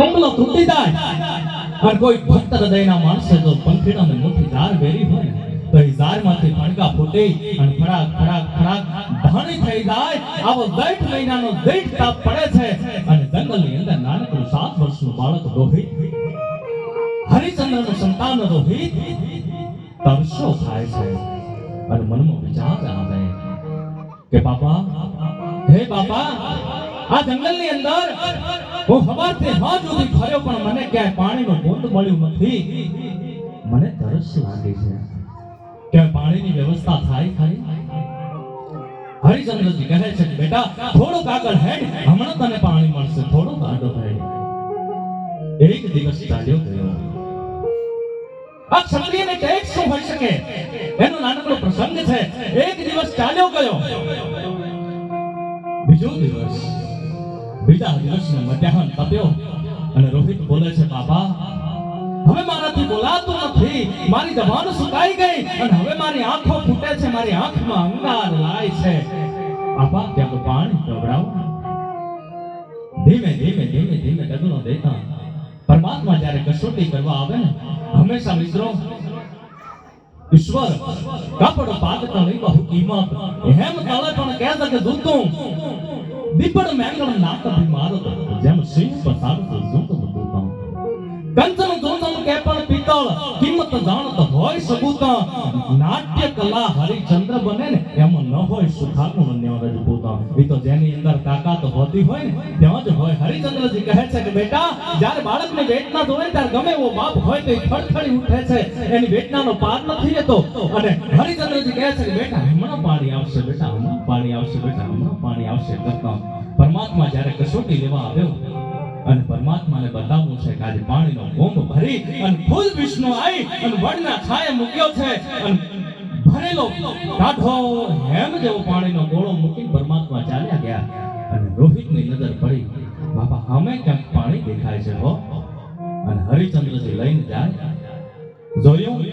બંગલો તૂટી જાય. પણ કોઈ ભક્ત હૃદયના માણસે જો પંખીડાને મોટી ધાર વેરી હોય, તો એ ઝારમાંથી ફણકા ફૂટે અને ફડાક ફડાક ફડાક ધાણી થઈ જાય. આવો દૈઠ મહિનાનો દૈઠ તાપ પડે છે. અને જંગલની અંદર નાનકડું સાત વર્ષનું બાળક રોહિત હરિચંદ્રનું સંતાન રોહિત તરસો થાય છે. અને મનમાં વિચાર આવે કે બાપા, હે બાપા આ જંગલની અંદર હું સવારથી હાથ સુધી ફર્યો પણ મને ક્યાંય પાણીનો બૂંદ મળ્યું નથી. મને તરસ લાગે છે. ક્યાંય પાણીની વ્યવસ્થા થાય ખરી? હરિચંદ્રજી કહે છે કે બેટા થોડુંક આગળ હેડ હમણાં તને પાણી મળશે. થોડુંક આગળ હેડ. એક દિવસ ચાલ્યો ગયો. આ ક્ષત્રિયને ટેક શું હોઈ શકે? એનો નાનકડો પ્રસંગ છે. એક દિવસ ચાલ્યો ગયો. બીજો દિવસ બીજા દિવસનો મધ્યાહન તપ્યો અને રોહિત બોલે છે બાબા હવે મારાથી બોલાતું નથી. મારી જબાન સુકાઈ ગઈ અને હવે મારી આંખો ફૂટે છે. મારી આંખમાં અંગાર લાય છે. બાબા ત્યાં પાણી પીવડાવો ધીમે ધીમે ધીમે ધીમે ડગલો દેતા. પરમાત્મા જ્યારે કસોટી કરવા આવે ને, હંમેશા મિત્રો, ઈશ્વર કાપડ પાગતા નહીં, બહુ કિંમત. હેમ કાલે પણ કહે છે કે દૂતું દીપડ મેંગણ નાક ભી પિત્તળ કિંમત જાણત હોય સબૂત નાટ્ય કલા હરિચંદ્ર બને ને, એમાં ન હોય સુખાનું ન્યો રજપૂત એ તો જેની અંદર તાકાત હોતી હોય ને, ત્યાં જ હોય. હરિચંદ્રજી કહે છે કે, બેટા, જ્યારે બાળકને વેદના જોવે, ત્યારે ગમે એવો બાપ હોય તો એ ખડખડી ઉઠે છે. એની વેદનાનો પાર નથી રહેતો. અને હરિચંદ્રજી કહે છે કે, બેટા, હમણાં પાણી આવશે, બેટા, હમણાં પાણી આવશે, બેટા, હમણાં પાણી આવશે. કરતા પરમાત્મા જ્યારે કસોટી લેવા આવ્યો અને પરમાત્માને બતાવવું છે કે આજે પાણીનો કુંભ ભરી અને ફૂલ વિષ્ણુ આવી અને વડના છાયે મૂક્યો છે અને ભરેલો કાઢો હેમ જેવો પાણીનો ગોળો મૂકીને પરમાત્મા ચાલ્યા ગયા. અને રોહિતની નજર પડી. બાપા, અમે ક્યાંક પાણી દેખાય છે હો? અને હરિચંદ્રજી લઈને જાય. જોયું?